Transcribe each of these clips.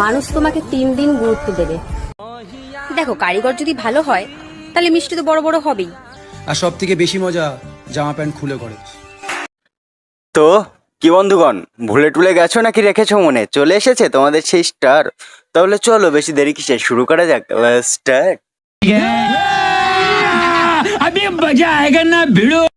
মানুষ তোমাকে তিন দিন গুরুত্ব দেবে। দেখো কারিগর যদি ভালো হয় তাহলে মিষ্টি তো বড় বড় হবেই। আর সব থেকে বেশি মজা জামা প্যান্ট খুলে করে তো কি বন্ধুগণ ভুলে টুলে গেছো নাকি রেখেছো মনে? চলে এসেছে তোমাদের সেই স্টার তাহলে চলো বেশি দেরি কিসে শুরু করা যাক। স্টার স্টার্ট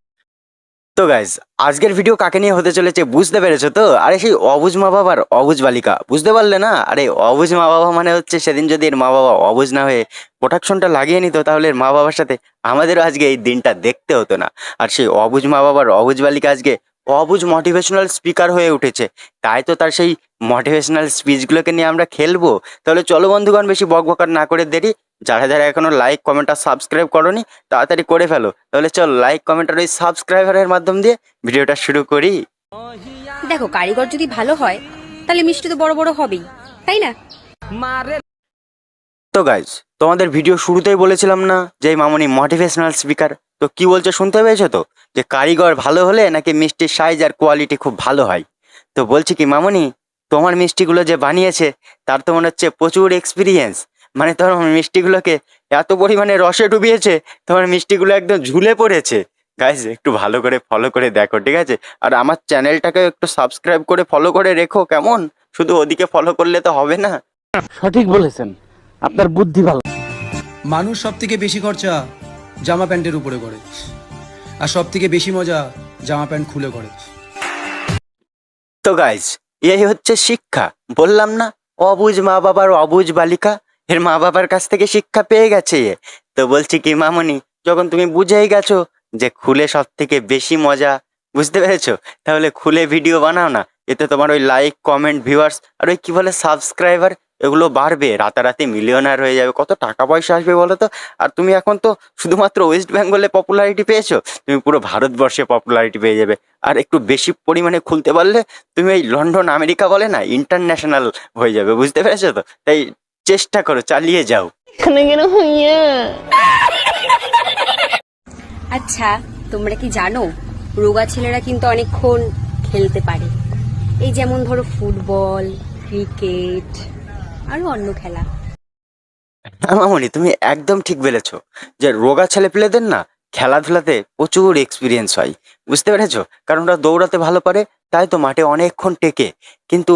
তো গাইজ আজকের ভিডিও কাকে নিয়ে হতে চলেছে বুঝতে পেরেছ তো? আরে সেই অবুজ মা বাবার অবুজ বালিকা, বুঝতে পারলে না? আরে অবুজ মা বাবা মানে হচ্ছে সেদিন যদি এর মা বাবা অবুজ না হয়ে প্রোটেকশনটা লাগিয়ে নিত, তাহলে এর মা বাবার সাথে আমাদেরও আজকে এই দিনটা দেখতে হতো না। আর সেই অবুজ মা বাবার অবুজ বালিকা আজকে অবুজ মোটিভেশনাল স্পিকার হয়ে উঠেছে। তাই তো তার সেই মোটিভেশনাল স্পিচগুলোকে নিয়ে আমরা খেলব। তাহলে চলো বন্ধুগণ, বেশি বকবকার না করে দেরি। যারা যারা এখনও লাইক কমেন্ট আর সাবস্ক্রাইব করনি তাড়াতাড়ি করে ফেলো। তাহলে চল লাইক কমেন্ট আর ওই সাবস্ক্রাইবারের মাধ্যম দিয়ে ভিডিওটা শুরু করি। দেখো কারিগর যদি ভালো হয় তাহলে মিষ্টি তো বড় বড় হবেই তাই না? তো গাইজ তোমাদের ভিডিও শুরুতেই বলেছিলাম না যে এই মামনি মোটিভেশনাল স্পিকার তো কি বলছো শুনতে পেয়েছ তো? যে কারিগর ভালো হলে নাকি মিষ্টির সাইজ আর কোয়ালিটি খুব ভালো হয়। তো বলছি কি মামনি তোমার মিষ্টিগুলো যে বানিয়েছে তার তো মনে হচ্ছে প্রচুর এক্সপিরিয়েন্স মানে তোমার মিষ্টিগুলোকে এত পরিমাণে রসে ডুবিয়েছে তোমার মিষ্টিগুলো একদম ঝুলে পড়েছে। গাইজ একটু ভালো করে ফলো করে দেখো ঠিক আছে? আর আমার চ্যানেলটাকে একটু সাবস্ক্রাইব করে ফলো করে রেখো কেমন? শুধু ওদিকে ফলো করলে তো হবে না। সঠিক বলেছেন। আপনার বুদ্ধি ভালো। মানুষ সব থেকে বেশি খরচা জামা প্যান্টের উপরে করে। আর সব থেকে বেশি মজা জামা প্যান্ট খুলে করে। তো গাইজ এই হচ্ছে শিক্ষা। বললাম না অবুজ মা বাবার অবুজ বালিকা। এর মা বাবার কাছ থেকে শিক্ষা পেয়ে গেছে তো বলছি কি, মামনি, যখন তুমি বুঝেই গেছো যে খুলে সব থেকে বেশি মজা, বুঝতে পেরেছ? তাহলে খুলে ভিডিও বানাও না। এতে তোমার ওই লাইক কমেন্ট ভিউয়ার্স আর ওই কি বলে সাবস্ক্রাইবার এগুলো বাড়বে। রাতারাতি মিলিয়নার হয়ে যাবে। কত টাকা পয়সা আসবে বলো তো? আর তুমি এখন তো শুধুমাত্র ওয়েস্ট বেঙ্গলে পপুলারিটি পেয়েছ। তুমি পুরো ভারতবর্ষে পপুলারিটি পেয়ে যাবে। আর একটু বেশি পরিমাণে খুলতে পারলে তুমি এই লন্ডন আমেরিকা বলে না ইন্টারন্যাশনাল হয়ে যাবে। বুঝতে পেরেছ তো? তাই চেষ্টা করো চালিয়ে যাও। আচ্ছা তোমরা কি জানো রোগা ছেলেরা কিন্তু অনেকক্ষণ খেলতে পারে। এই যেমন ধরো ফুটবল ক্রিকেট আরও অন্য খেলা। হ্যাঁ মামনি তুমি একদম ঠিক বলেছ। যে রোগা ছেলে পেলেদের না খেলাধুলাতে প্রচুর এক্সপিরিয়েন্স হয়। বুঝতে পেরেছ? কারণ ওরা দৌড়াতে ভালো পারে তাই তো মাঠে অনেকক্ষণ টেকে। কিন্তু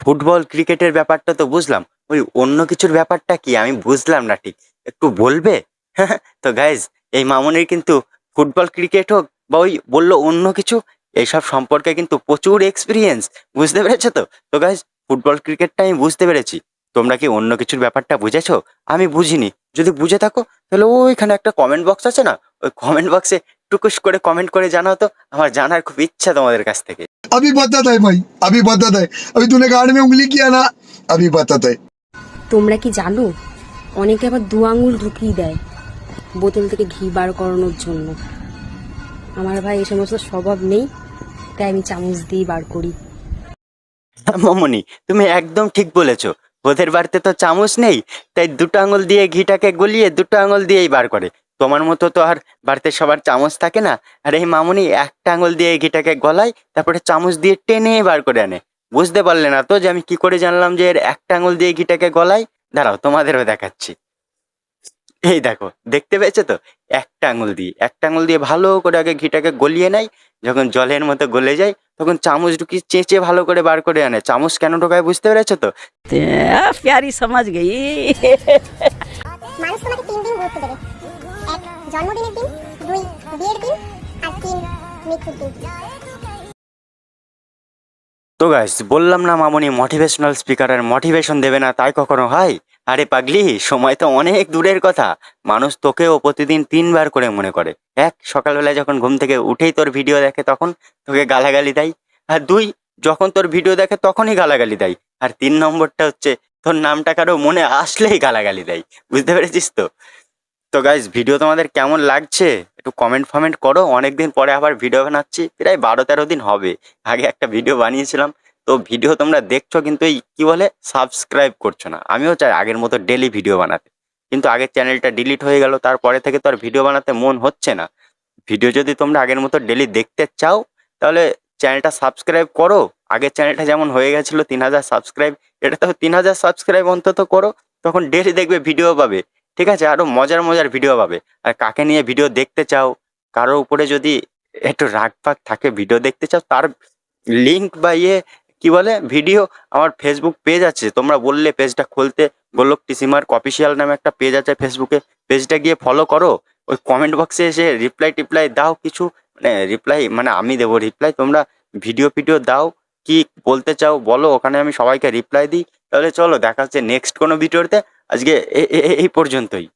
ফুটবল ক্রিকেটের ব্যাপারটা তো বুঝলাম ওই অন্য কিছুর ব্যাপারটা কি? আমি বুঝলাম না ঠিক। একটু বলবে? তো গাইজ এই মামনির কিন্তু ফুটবল, ক্রিকেট হোক বা ওই বলল অন্য কিছু এইসব সম্পর্কে কিন্তু প্রচুর এক্সপিরিয়েন্স বুঝতে পেরেছ তো? তো গাইজ ফুটবল, ক্রিকেটটা আমি বুঝতে পেরেছি। তোমরা কি অন্য কিছুর ব্যাপারটা বুঝেছ? আমি বুঝিনি। যদি বুঝে থাকো, তাহলে ওইখানে একটা কমেন্ট বক্স আছে না? ওই কমেন্ট বক্সে টুকুস করে কমেন্ট করে জানাও তো। আমার জানার খুব ইচ্ছা তোমাদের কাছ থেকে। আমি বাতা তাই ভাই আমি বাতা তাই আমি তুলে গাড়ি মে উঙ্গলি কিয়া না আমি বাতা তাই তোমরা কি জানো? অনেকে আবার দু আঙুল ঢুকিয়ে দেয় বোতল থেকে ঘি বার করানোর জন্য। আমার ভাই এই সমস্ত স্বভাব নেই, তাই আমি চামচ দিয়ে বার করি। মামনি, তুমি একদম ঠিক বলেছ। ওদের বাড়িতে তো চামচ নেই, তাই দুটো আঙুল দিয়ে ঘিটাকে গলিয়ে দুটো আঙুল দিয়েই বার করে। তোমার মতো তো আর বাড়িতে সবার চামচ থাকে না। আর এই মামুনি একটা আঙুল দিয়ে ঘিটাকে গলায়, তারপরে চামচ দিয়ে টেনে বার করে আনে। বুঝতে পারলে না তো যে আমি কি করে জানলাম যে এর একটা আঙুল দিয়ে গিটাকে গলায়? দাঁড়াও তোমাদেরও দেখাচ্ছি। এই দেখো দেখতে পেয়েছে তো? একটা আঙুল দিয়ে একটা আঙুল দিয়ে ভালো করে আগে ঘিটাকে গলিয়ে নেয় যখন জলের মতো গলে যায় তখন চামচ ঢুকি চেঁচে ভালো করে বার করে আনে। চামচ কেন ঢোকায় বুঝতে পেরেছ তো? প্যারি সমাজ গেই জন্মদিনের দিন দুই বিয়ের দিন আর তিন মৃত্যুর দিন। তো গাইস বললাম না মামনি মোটিভেশনাল স্পিকার আর মোটিভেশন দেবে না, তাই কখনো হয়? আরে পাগলি, সময় তো অনেক দূরের কথা। মানুষ তোকেও প্রতিদিন তিনবার করে মনে করে। এক সকালবেলায় যখন ঘুম থেকে উঠেই তোর ভিডিও দেখে তখন তোকে গালাগালি দেয়। আর দুই, যখন তোর ভিডিও দেখে তখনই গালাগালি দেয়। আর তিন নম্বরটা হচ্ছে, তোর নামটা কারও মনে আসলেই গালাগালি দেয়। বুঝতে পেরেছিস তো? তো গাইজ ভিডিও তোমাদের কেমন লাগছে? একটু কমেন্ট ফমেন্ট করো। অনেকদিন পরে আবার ভিডিও বানাচ্ছি। প্রায় বারো তেরো দিন হবে। আগে একটা ভিডিও বানিয়েছিলাম। তো ভিডিও তোমরা দেখছ কিন্তু এই কী বলে? সাবস্ক্রাইব করছ না। আমিও চাই আগের মতো ডেলি ভিডিও বানাতে। কিন্তু আগের চ্যানেলটা ডিলিট হয়ে গেল। তারপরে থেকে তো আর ভিডিও বানাতে মন হচ্ছে না। ভিডিও যদি তোমরা আগের মতো ডেলি দেখতে চাও, তাহলে চ্যানেলটা সাবস্ক্রাইব করো। আগের চ্যানেলটা যেমন হয়ে গেছিল তিন হাজার সাবস্ক্রাইব এটা তো তিন হাজার সাবস্ক্রাইব অন্তত করো। তখন ডেলি দেখবে ভিডিও পাবে। ঠিক আছে, আরও মজার মজার ভিডিও পাবে। আর কাকে নিয়ে ভিডিও দেখতে চাও, কারও উপরে যদি একটু রাগ ফাগ থাকে ভিডিও দেখতে চাও, তার লিঙ্ক বা ইয়ে কি বলে ভিডিও আমার ফেসবুক পেজ আছে। তোমরা বললে পেজটা খুলতে, গোলক টিসিমার অফিসিয়াল নামে একটা পেজ আছে ফেসবুকে পেজটা গিয়ে ফলো করো, ওই কমেন্ট বক্সে এসে রিপ্লাই টিপ্লাই দাও কিছু মানে রিপ্লাই মানে আমি দেবো রিপ্লাই তোমরা ভিডিও ফিডিও দাও, কি বলতে চাও বলো, ওখানে আমি সবাইকে রিপ্লাই দিই। তাহলে চলো দেখা হচ্ছে নেক্সট কোনো ভিডিওতে। আজকে এই পর্যন্তই।